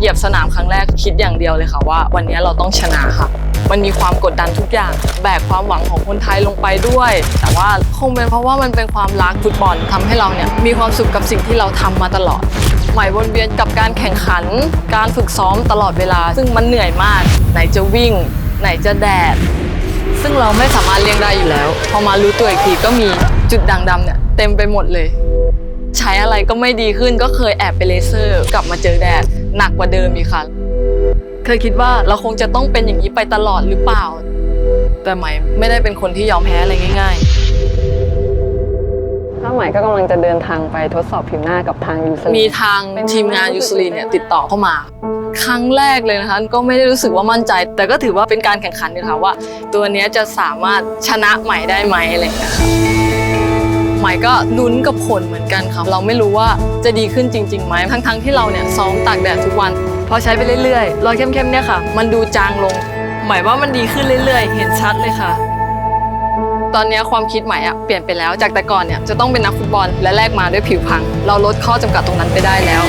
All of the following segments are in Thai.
เหยียบสนามครั้งแรกคิดอย่างเดียวเลยค่ะว่า วันนี้เราต้องชนะค่ะ มันมีความกดดันทุกอย่าง แบกความหวังของคนไทยลงไปด้วย แต่ว่าคงเป็นเพราะว่ามันเป็นความรักฟุตบอลทำให้เราเนี่ยมีความสุขกับสิ่งที่เราทำมาตลอดใหม่วนเวียนกับการแข่งขัน การฝึกซ้อมตลอดเวลา ซึ่งมันเหนื่อยมาก ไหนจะวิ่ง ไหนจะแดด ซึ่งเราไม่สามารถเลี่ยงได้อยู่แล้ว พอมารู้ตัวอีกทีก็มีจุดด่างดำเนี่ยเต็มไปหมดเลย ใช้อะไรก็ไม่ดีขึ้นก็เคยแอบไปเลเซอร์ กลับมาเจอแดด หนักกว่าเดิมอีกค่ะ เคยคิดว่าเราคงจะต้องเป็นอย่างนี้ไปตลอดหรือเปล่า แต่ใหม่ไม่ได้เป็นคนที่ยอมแพ้อะไรง่าย ๆ ถ้าใหม่ก็กำลังจะเดินทางไปทดสอบผิวหน้ากับทางยูซมีทางทีมงานยูซลีเนี่ยติดต่อเข้ามาครั้งแรกเลยนะคะ ก็ไม่ได้รู้สึกว่ามั่นใจ แต่ก็ถือว่าเป็นการแข่งขันอยู่ค่ะว่า ตัวเนี้ยจะสามารถชนะใหม่ได้ไหมอะไรอย่างเงี้ยค่ะ ใหม่ก็ลุ้นกับผลเหมือนกันค่ะเราไม่รู้ว่าจะดีขึ้นจริงๆไหมทั้งๆที่เราเนี่ยซ้อมตากแดดทุกวันพอใช้ไปเรื่อยๆรอยเข้มๆเนี่ยค่ะ มันดูจางลง หมายว่ามันดีขึ้นเรื่อยๆ เห็นชัดเลยค่ะ ตอนนี้ความคิดใหม่อะเปลี่ยนไปแล้วจากแต่ก่อนเนี่ยจะต้องเป็นนักฟุตบอลและแลกมาด้วยผิวพรรณเราลดข้อจำกัดตรงนั้นไปได้แล้ว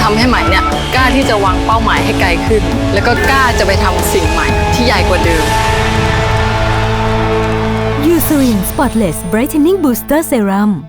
ทำให้ใหม่เนี่ยกล้าที่จะวางเป้าหมายให้ไกลขึ้น แล้วก็กล้าจะไปทำสิ่งใหม่ที่ใหญ่กว่าเดิม Eucerin Spotless Brightening Booster Serum